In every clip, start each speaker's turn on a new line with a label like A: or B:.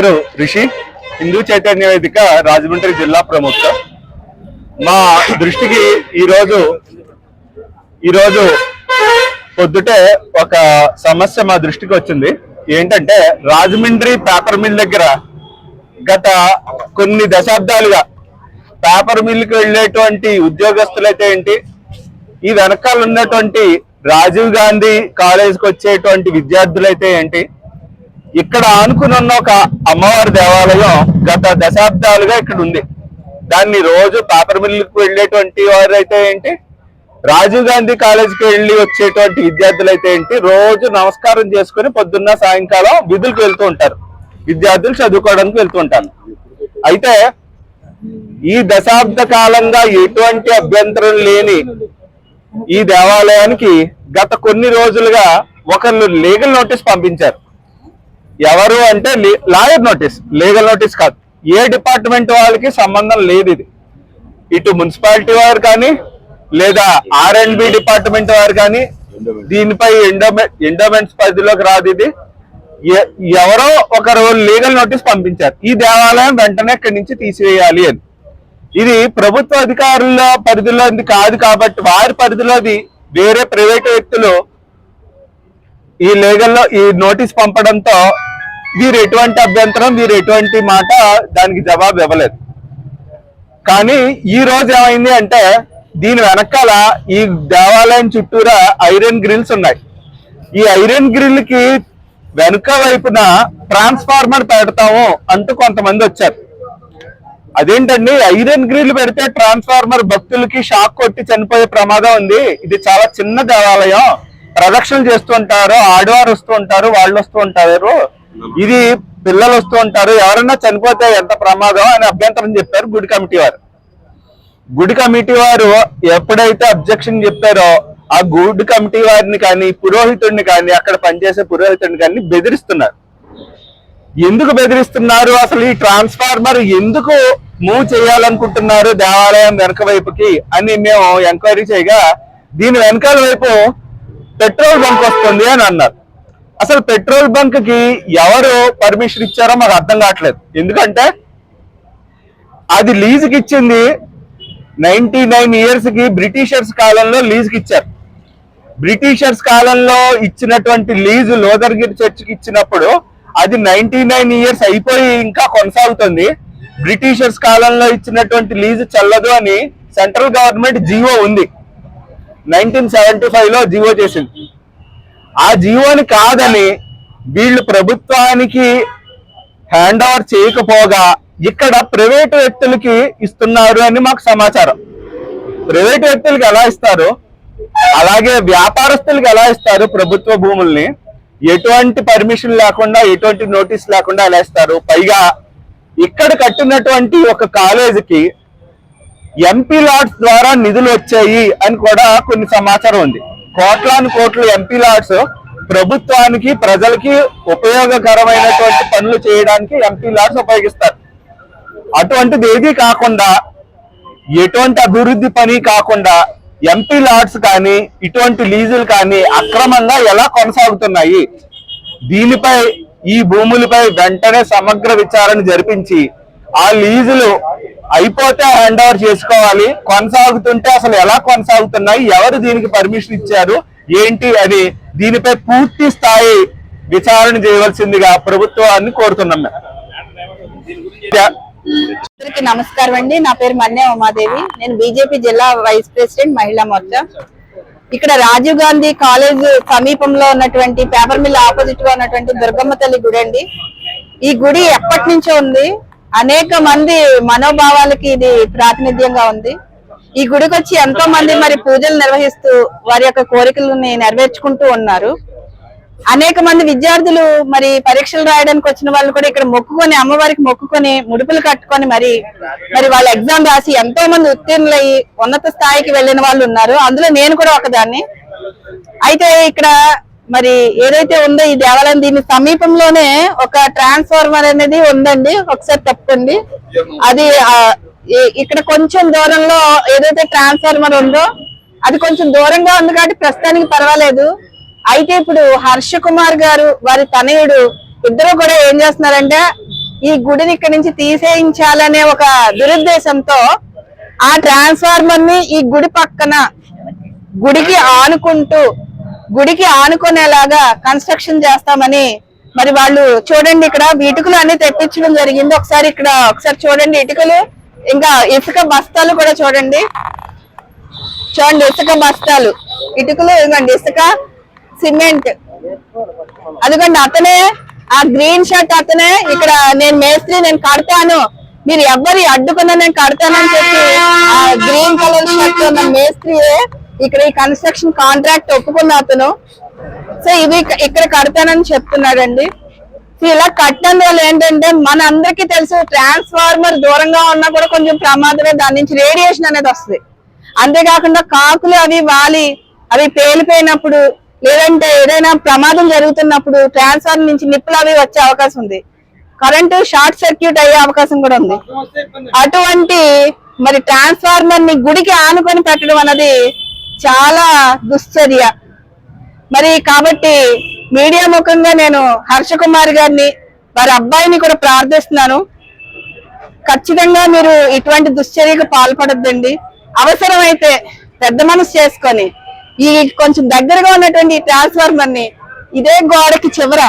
A: పేరు రిషి. హిందూ చైతన్య వేదిక రాజమండ్రి జిల్లా ప్రముఖ. మా దృష్టికి ఈరోజు ఈరోజు పొద్దుటే ఒక సమస్య మా దృష్టికి వచ్చింది. ఏంటంటే రాజమండ్రి పేపర్ మిల్ దగ్గర గత కొన్ని దశాబ్దాలుగా పేపర్ మిల్కి వెళ్ళేటువంటి ఉద్యోగస్తులైతే ఏంటి? ఈ వెనకాల ఉన్నటువంటి రాజీవ్ గాంధీ కాలేజీకి వచ్చేటువంటి విద్యార్థులైతే ఏంటి? ఇక్కడ అనుకునిన్న ఒక అమ్మవారి దేవాలయం గత దశాబ్దాలుగా ఇక్కడ ఉంది. దాన్ని రోజు పేపర్ మిల్లుకు వెళ్ళేటువంటి వారు అయితే ఏంటి? రాజీవ్ గాంధీ కాలేజీకి వెళ్ళి వచ్చేటువంటి విద్యార్థులు అయితే ఏంటి? రోజు నమస్కారం చేసుకుని పొద్దున్న సాయంకాలం విధులకు వెళ్తూ ఉంటారు. విద్యార్థులు చదువుకోవడానికి వెళ్తూ ఉంటారు. అయితే ఈ దశాబ్ద కాలంగా ఎటువంటి అభ్యంతరం లేని ఈ దేవాలయానికి గత కొన్ని రోజులుగా ఒకళ్ళు లీగల్ నోటీస్ పంపించారు. ఎవరు అంటే లాయర్ నోటీస్ లీగల్ నోటీస్ కాదు. ఏ డిపార్ట్మెంట్ వాళ్ళకి సంబంధం లేదు ఇది. ఇటు మున్సిపాలిటీ వారు కానీ లేదా ఆర్ అండ్ బి డిపార్ట్మెంట్ వారు కానీ దీనిపై ఎండోమెంట్ ఎండోమెంట్స్ పరిధిలోకి రాదు ఇది. ఎవరో ఒకరు లీగల్ నోటీస్ పంపించారు. ఈ దేవాలయం వెంటనే ఇక్కడి నుంచి తీసివేయాలి అని. ఇది ప్రభుత్వ అధికారుల పరిధిలో కాదు కాబట్టి వారి పరిధిలోది వేరే ప్రైవేట్ వ్యక్తులు ఈ లీగల్లో ఈ నోటీస్ పంపడంతో వీరు ఎటువంటి అభ్యంతరం వీరు ఎటువంటి మాట దానికి జవాబు ఇవ్వలేదు. కానీ ఈ రోజు ఏమైంది అంటే దీని వెనకాల ఈ దేవాలయం చుట్టూరా ఐరన్ గ్రిల్స్ ఉన్నాయి. ఈ ఐరన్ గ్రిల్కి వెనుక వైపున ట్రాన్స్ఫార్మర్ పెడతాము అంటూ కొంతమంది వచ్చారు. అదేంటండి ఐరన్ గ్రిల్ పెడితే ట్రాన్స్ఫార్మర్ భక్తులకి షాక్ కొట్టి చనిపోయే ప్రమాదం ఉంది. ఇది చాలా చిన్న దేవాలయం. ప్రదక్షిణలు చేస్తూ ఉంటారు ఆడవారు వస్తూ ఉంటారు వాళ్ళు వస్తూ ఉంటారు. ఇది పిల్లలు వస్తూ ఉంటారు. ఎవరైనా చనిపోతే ఎంత ప్రమాదం అని అభ్యంతరం చెప్పారు గుడి కమిటీ వారు. గుడి కమిటీ వారు ఎప్పుడైతే అబ్జెక్షన్ చెప్పారో ఆ గుడి కమిటీ వారిని కానీ పురోహితుడిని కానీ అక్కడ పనిచేసే పురోహితుడిని కానీ బెదిరిస్తున్నారు. ఎందుకు బెదిరిస్తున్నారు? అసలు ఈ ట్రాన్స్ఫార్మర్ ఎందుకు మూవ్ చేయాలనుకుంటున్నారు దేవాలయం వెనక వైపుకి అని మేము ఎంక్వైరీ చేయగా దీని వెనకాల వైపు పెట్రోల్ బంక్ వస్తుంది అని అన్నారు. అసలు పెట్రోల్ బంక్కి ఎవరు పర్మిషన్ ఇచ్చారో మాకు అర్థం కావట్లేదు. ఎందుకంటే అది లీజుకి ఇచ్చింది నైన్టీ నైన్ ఇయర్స్కి బ్రిటిషర్స్ కాలంలో లీజుకి ఇచ్చారు. బ్రిటిషర్స్ కాలంలో ఇచ్చినటువంటి లీజు లోదర్గిరి చర్చికి ఇచ్చినప్పుడు అది నైన్టీ నైన్ ఇయర్స్ అయిపోయి ఇంకా కొనసాగుతుంది. బ్రిటిషర్స్ కాలంలో ఇచ్చినటువంటి లీజు చల్లదు అని సెంట్రల్ గవర్నమెంట్ జీవో ఉంది. నైన్టీన్ సెవెంటీ ఫైవ్లో జీవో చేసింది. ఆ జీవోని కాదని వీళ్ళు ప్రభుత్వానికి హ్యాండ్ ఓవర్ చేయకపోగా ఇక్కడ ప్రైవేట్ వ్యక్తులకి ఇస్తున్నారు అని మాకు సమాచారం. ప్రైవేట్ వ్యక్తులకి ఎలా ఇస్తారు? అలాగే వ్యాపారస్తులకు ఎలా ఇస్తారు ప్రభుత్వ భూముల్ని? ఎటువంటి పర్మిషన్ లేకుండా ఎటువంటి నోటీస్ లేకుండా ఎలా ఇస్తారు? పైగా ఇక్కడ కట్టినటువంటి ఒక కాలేజీకి ఎంపీ లాట్స్ ద్వారా నిధులు వచ్చాయి అని కూడా కొన్ని సమాచారం ఉంది. కోట్లాను కోట్లు ఎంపీ లాడ్స్ ప్రభుత్వానికి ప్రజలకి ఉపయోగకరమైనటువంటి పనులు చేయడానికి ఎంపీ లాడ్స్ ఉపయోగిస్తారు. అటువంటిది ఏది కాకుండా ఎటువంటి అభివృద్ధి పని కాకుండా ఎంపీ లాడ్స్ కానీ ఇటువంటి లీజులు కానీ అక్రమంగా ఎలా కొనసాగుతున్నాయి? దీనిపై ఈ భూములపై వెంటనే సమగ్ర విచారణ జరిపించి ఆ లీజులు అయిపోతే హ్యాండ్ ఓవర్ చేసుకోవాలి. కొనసాగుతుంటే అసలు ఎలా కొనసాగుతున్నాయి? ఎవరు దీనికి పర్మిషన్ ఇచ్చారు? ఏంటి అని దీనిపై పూర్తి స్థాయి విచారణ చేయవలసిందిగా ప్రభుత్వాన్ని కోరుతున్నాం
B: అందరికి నమస్కారం అండి. నా పేరు మన్నే ఉమాదేవి. నేను బీజేపీ జిల్లా వైస్ ప్రెసిడెంట్ మహిళా మోర్చా. ఇక్కడ రాజీవ్ గాంధీ కాలేజ్ సమీపంలో ఉన్నటువంటి పేపర్ మిల్ ఆపోజిట్గా ఉన్నటువంటి దుర్గమ్మ తల్లి గుడి అండి. ఈ గుడి ఎప్పటి నుంచో ఉంది. అనేక మంది మనోభావాలకి ఇది ప్రాతినిధ్యంగా ఉంది. ఈ గుడికి వచ్చి ఎంతో మంది మరి పూజలు నిర్వహిస్తూ వారి యొక్క కోరికలని నెరవేర్చుకుంటూ ఉన్నారు. అనేక మంది విద్యార్థులు మరి పరీక్షలు రాయడానికి వచ్చిన వాళ్ళు కూడా ఇక్కడ మొక్కుకొని అమ్మవారికి మొక్కుకొని ముడుపులు కట్టుకొని మరి మరి వాళ్ళ ఎగ్జామ్ రాసి ఎంతో మంది ఉత్తీర్ణులయ్యి ఉన్నత స్థాయికి వెళ్ళిన వాళ్ళు ఉన్నారు. అందులో నేను కూడా ఒకదాన్ని. అయితే ఇక్కడ మరి ఏదైతే ఉందో ఈ దేవాలయం దీని సమీపంలోనే ఒక ట్రాన్స్ఫార్మర్ అనేది ఉందండి. ఒకసారి తప్పండి. అది ఇక్కడ కొంచెం దూరంలో ఏదైతే ట్రాన్స్ఫార్మర్ ఉందో అది కొంచెం దూరంగా ఉంది కాబట్టి ప్రస్తుతానికి పర్వాలేదు. అయితే ఇప్పుడు హర్ష కుమార్ గారు వారి తనయుడు ఇద్దరు కూడా ఏం చేస్తున్నారంటే ఈ గుడిని ఇక్కడ నుంచి తీసేయించాలనే ఒక దురుద్దేశంతో ఆ ట్రాన్స్ఫార్మర్ని ఈ గుడి పక్కన గుడికి ఆనుకుంటూ గుడికి ఆనుకునేలాగా కన్స్ట్రక్షన్ చేస్తామని మరి వాళ్ళు చూడండి ఇక్కడ ఇటుకలు అన్ని తెప్పించడం జరిగింది. ఒకసారి ఇక్కడ ఒకసారి చూడండి ఇటుకలు. ఇంకా ఇసుక బస్తాలు కూడా చూడండి. చూడండి ఇసుక బస్తాలు. ఇటుకలు ఇవ్వండి ఇసుక సిమెంట్. అదిగోండి అతనే ఆ గ్రీన్ షర్ట్ అతనే. ఇక్కడ నేను మేస్త్రి నేను కడతాను. మీరు ఎవ్వరు అడ్డుకున్నా నేను కడతానని చెప్పి ఆ గ్రీన్ కలర్ షర్ట్ ఉన్న మేస్త్రియే ఇక్కడ ఈ కన్స్ట్రక్షన్ కాంట్రాక్ట్ ఒప్పుకున్న అతను. సో ఇవి ఇక్కడ కడతానని చెప్తున్నాడండి. సో ఇలా కట్టడం వల్ల ఏంటంటే మన అందరికీ తెలుసు ట్రాన్స్ఫార్మర్ దూరంగా ఉన్నా కూడా కొంచెం ప్రమాదమే దాని నుంచి రేడియేషన్ అనేది వస్తుంది. అంతేకాకుండా కాకులు అవి వాలి అవి పేలిపోయినప్పుడు లేదంటే ఏదైనా ప్రమాదం జరుగుతున్నప్పుడు ట్రాన్స్ఫార్మర్ నుంచి నిప్పులు అవి వచ్చే అవకాశం ఉంది. కరెంటు షార్ట్ సర్క్యూట్ అయ్యే అవకాశం కూడా ఉంది. అటువంటి మరి ట్రాన్స్ఫార్మర్ని గుడికి ఆనుకొని పెట్టడం అనేది చాలా దుశ్చర్య. మరి కాబట్టి మీడియా ముఖంగా నేను హర్ష కుమార్ గారిని వారి అబ్బాయిని కూడా ప్రార్థిస్తున్నాను. ఖచ్చితంగా మీరు ఇటువంటి దుశ్చర్యకు పాల్పడద్దండి. అవసరమైతే పెద్ద మనసు చేసుకొని ఈ కొంచెం దగ్గరగా ఉన్నటువంటి ఈ ట్రాన్స్ఫార్మర్ని ఇదే గోడకి చివర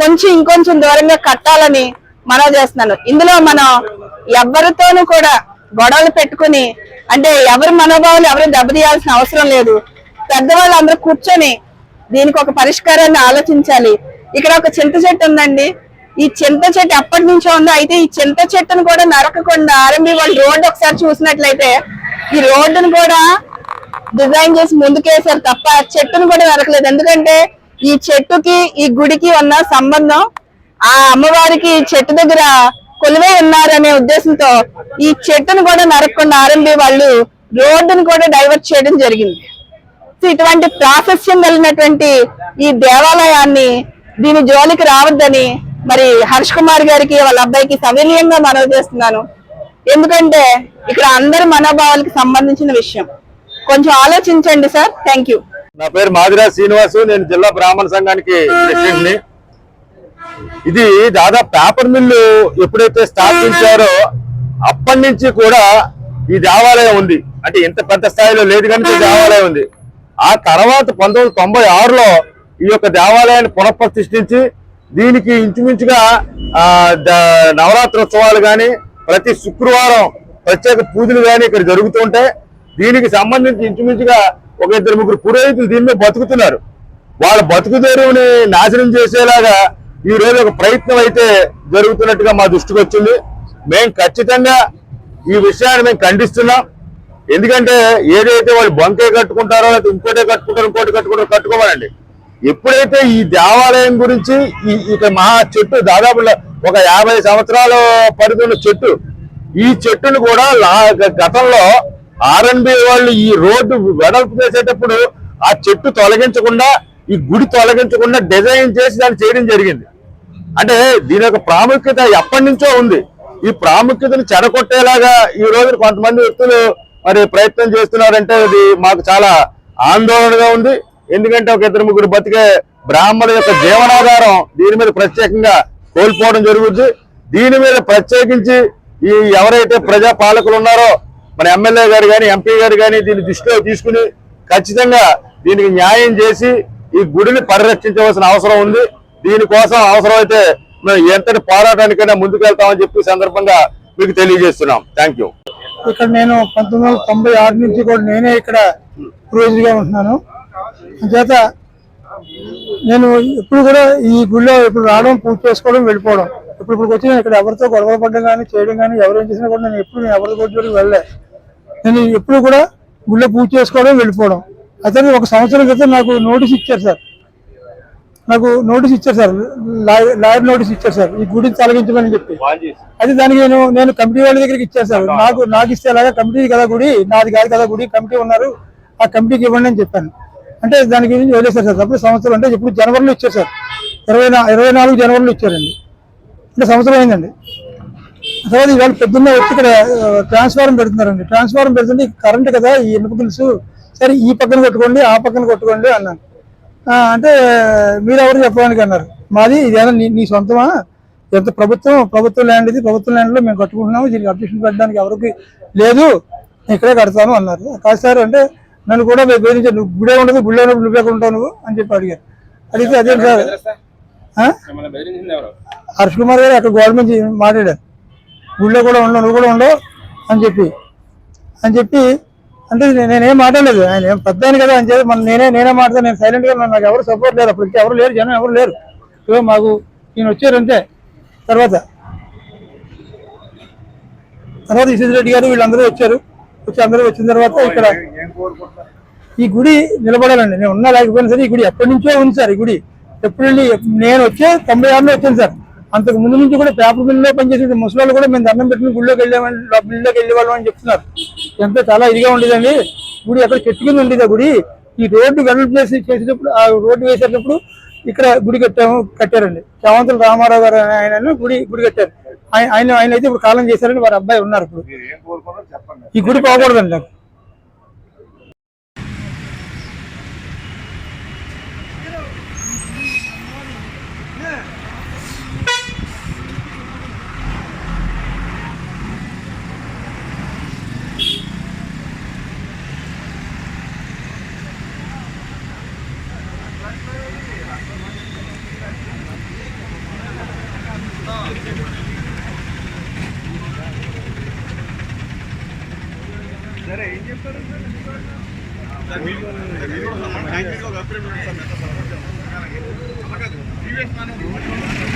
B: కొంచెం ఇంకొంచెం దూరంగా కట్టాలని మనవి చేస్తున్నాను. ఇందులో మనం ఎవరితోనూ కూడా గొడవలు పెట్టుకుని అంటే ఎవరి మనోభావాలు ఎవరు దెబ్బతీయాల్సిన అవసరం లేదు. పెద్దవాళ్ళు అందరూ కూర్చొని దీనికి ఒక పరిష్కారాన్ని ఆలోచించాలి. ఇక్కడ ఒక చింత చెట్టు ఉందండి. ఈ చింత చెట్టు ఎప్పటి నుంచో ఉందో అయితే ఈ చింత చెట్టును కూడా నరకకుండా ఆర్ఎంబి వాళ్ళు రోడ్డు ఒకసారి చూసినట్లయితే ఈ రోడ్డును కూడా డిజైన్ చేసి ముందుకేసారు తప్ప చెట్టును కూడా నరకలేదు. ఎందుకంటే ఈ చెట్టుకి ఈ గుడికి ఉన్న సంబంధం ఆ అమ్మవారికి చెట్టు దగ్గర కొలువే ఉన్నారనే ఉద్దేశంతో ఈ చెట్టును కూడా నరకకుండా ఆర్ఎంబి వాళ్ళు రోడ్డును కూడా డైవర్ట్ చేయడం జరిగింది. సో ఇటువంటి ప్రాశస్యం కలిగినటువంటి ఈ దేవాలయాన్ని దీని జోలికి రావద్దని మరి హర్ష్ కుమార్ గారికి వాళ్ళ అబ్బాయికి సవినీయంగా మనవి చేస్తున్నాను. ఎందుకంటే ఇక్కడ అందరి మనోభావాలకి సంబంధించిన విషయం. కొంచెం ఆలోచించండి సార్. Thank you.
C: నా పేరు మాదిరా శ్రీనివాసు. నేను జిల్లా బ్రాహ్మణ సంఘానికి ప్రెసిడెంట్ని ఇది దాదాపు పేపర్ మిల్లు ఎప్పుడైతే స్థాపించారో అప్పటి నుంచి కూడా ఈ దేవాలయం ఉంది. అంటే ఇంత పెద్ద స్థాయిలో లేదు కనుక ఈ దేవాలయం ఉంది. ఆ తర్వాత పంతొమ్మిది తొంభై ఆరులో ఈ యొక్క దేవాలయాన్ని పునఃప్రతిష్ఠించి దీనికి ఇంచుమించుగా నవరాత్రోత్సవాలు ఉత్సవాలు కానీ ప్రతి శుక్రవారం ప్రత్యేక పూజలు కానీ ఇక్కడ జరుగుతుంటాయి దీనికి సంబంధించి ఇంచుమించుగా ఒక ఇద్దరు ముగ్గురు పురోహితులు దీని మీద బతుకుతున్నారు. వాళ్ళ బతుకుదేరువుని నాశనం చేసేలాగా ఈ రోజు ఒక ప్రయత్నం అయితే జరుగుతున్నట్టుగా మా దృష్టికి వచ్చింది. మేము ఖచ్చితంగా ఈ విషయాన్ని మేము ఖండిస్తున్నాం. ఎందుకంటే ఏదైతే వాళ్ళు బంకే కట్టుకుంటారో లేకపోతే ఇంకోటే కట్టుకుంటారో ఇంకోటి కట్టుకుంటారు కట్టుకోవాలండి. ఎప్పుడైతే ఈ దేవాలయం గురించి ఈ ఇక మహా చెట్టు దాదాపు ఒక యాభై సంవత్సరాల పడుతున్న చెట్టు ఈ చెట్టును కూడా గతంలో ఆర్ఎన్బి వాళ్ళు ఈ రోడ్డు వెడల్పు చేసేటప్పుడు ఆ చెట్టు తొలగించకుండా ఈ గుడి తొలగించకుండా డిజైన్ చేసి దాన్ని చేయడం జరిగింది. అంటే దీని యొక్క ప్రాముఖ్యత ఎప్పటి నుంచో ఉంది. ఈ ప్రాముఖ్యతను చెడగొట్టేలాగా ఈ రోజు కొంతమంది వ్యక్తులు మరి ప్రయత్నం చేస్తున్నారంటే అది మాకు చాలా ఆందోళనగా ఉంది. ఎందుకంటే ఒక ఇద్దరు ముగ్గురు బతికే బ్రాహ్మణుల యొక్క జీవనాధారం దీని మీద ప్రత్యేకంగా కోల్పోవడం జరుగుతుంది దీని మీద ప్రత్యేకించి ఈ ఎవరైతే ప్రజా పాలకులు ఉన్నారో మన ఎమ్మెల్యే గారు కానీ ఎంపీ గారు కానీ దీన్ని దృష్టిలో తీసుకుని ఖచ్చితంగా దీనికి న్యాయం చేసి ఈ గుడిని పరిరక్షించవలసిన అవసరం ఉంది. దీనికోసం అవసరమైతే మేము ఎంతటి పోరాటానికైనా ముందుకు వెళ్తామని చెప్పి సందర్భంగా మీకు తెలియజేస్తున్నాం. థ్యాంక్ యూ
D: ఇక్కడ నేను పంతొమ్మిది వందల తొంభై ఆరు నుంచి కూడా నేనే ఇక్కడ క్రూజ్గా ఉంటున్నాను. చేత నేను ఇప్పుడు కూడా ఈ గుళ్ళో ఇప్పుడు రావడం పూజ చేసుకోవడం వెళ్ళిపోవడం ఇప్పుడు ఇప్పుడు వచ్చి నేను ఇక్కడ ఎవరితో గొడవ పడడం కానీ చేయడం కానీ ఎవరేం చేసినా కూడా నేను ఎప్పుడు నేను ఎవరి గుడి వెళ్ళలే. నేను ఎప్పుడు కూడా గుళ్ళో పూజ చేసుకోవడం వెళ్ళిపోవడం. అతని ఒక సంవత్సరం క్రితం నాకు నోటీస్ ఇచ్చారు సార్. నాకు నోటీస్ ఇచ్చారు సార్. లాయర్ నోటీస్ ఇచ్చారు సార్. ఈ గుడిని తొలగించమని చెప్పి. అది దానికి నేను నేను కమిటీ వాళ్ళ దగ్గరికి ఇచ్చాను సార్. నాకు నాకు ఇస్తే అలాగా కమిటీ కదా గుడి నాది కాదు కదా గుడి కమిటీ ఉన్నారు. ఆ కమిటీకి ఇవ్వండి అని చెప్పాను. అంటే దాని గురించి వదిలేశారు సార్? అప్పుడు సంవత్సరం అంటే ఇప్పుడు జనవరిలో ఇచ్చారు సార్. ఇరవై ఇరవై నాలుగు జనవరిలో ఇచ్చారండి. అంటే సంవత్సరం అయిందండి. తర్వాత ఇవాళ పొద్దున్న వచ్చి ఇక్కడ ట్రాన్స్ఫార్మర్ పెడుతున్నారండి. ట్రాన్స్ఫార్మర్ పెడుతుంటే కరెంట్ కదా ఈ ఇనుప సరే ఈ పక్కన కొట్టుకోండి ఆ పక్కన కొట్టుకోండి అన్నాను. అంటే మీరు ఎవరు చెప్పడానికి అన్నారు మాది ఇదేనా నీ నీ సొంతమా? ఎంత ప్రభుత్వం ప్రభుత్వ ల్యాండ్ ఇది ప్రభుత్వ ల్యాండ్లో మేము కట్టుకుంటున్నాము దీనికి అబ్జెక్షన్ పెట్టడానికి ఎవరికి లేదు నేను ఇక్కడే కడతాను అన్నారు. కాదు సార్ అంటే నన్ను కూడా మీరు బెదిరించారు నువ్వు గుడే ఉండదు గుళ్ళే ఉన్నప్పుడు నువ్వే ఉంటావు నువ్వు అని చెప్పి అడిగారు. అడిగితే అదేం సార్? హర్ష్ కుమార్ గారు అక్కడ గవర్నమెంట్ మాట్లాడారు. గుళ్ళో కూడా ఉండవు నువ్వు కూడా ఉండవు అని చెప్పి. అని చెప్పి అంటే నేనేం మాట్లాడలేదు. ఆయన ఏం పెద్దాను కదా అని చెప్పి మన నేనే నేనే మాట్లాడతాను నేను సైలెంట్గా నాకు ఎవరు సపోర్ట్ లేరు అప్పటికి. ఎవరు లేరు జనం ఎవరు లేరు. సో మాకు ఈయన వచ్చారు అంతే. తర్వాత తర్వాత ఇసిద్ రెడ్డి గారు వీళ్ళందరూ వచ్చారు. వచ్చి అందరూ వచ్చిన తర్వాత ఇక్కడ ఈ గుడి నిలబడాలండి. నేను ఉన్నా లేకపోయినా సరే ఈ గుడి ఎప్పటి నుంచో ఉంది సార్ ఈ గుడి. ఎప్పుడు నేను వచ్చే తొంభై ఆరులో వచ్చాను సార్. అంతకు ముందు నుంచి కూడా పేపర్ మిల్లో పనిచేసే ముసలాళ్ళు కూడా మేము దండం పెట్టుకుని గుళ్ళోకి వెళ్ళామని మిల్లోకి వెళ్ళేవాళ్ళం అని చెప్తున్నారు. ఎంత చాలా ఇదిగా ఉండేదండి. గుడి అక్కడ చెట్టు కింద ఉండేది గుడి. ఈ రోడ్డు వెడల్పు చేసి చేసేటప్పుడు ఆ రోడ్డు వేసేటప్పుడు ఇక్కడ గుడి కట్టాము కట్టారండి. చామంతుల రామారావు గారు ఆయన గుడి గుడి కట్టారు. ఆయన ఆయన ఆయన అయితే ఇప్పుడు కాలం చేశారని వారి అబ్బాయి ఉన్నారు ఇప్పుడు. ఈ గుడి పోకూడదండి నాకు.
E: Thank you.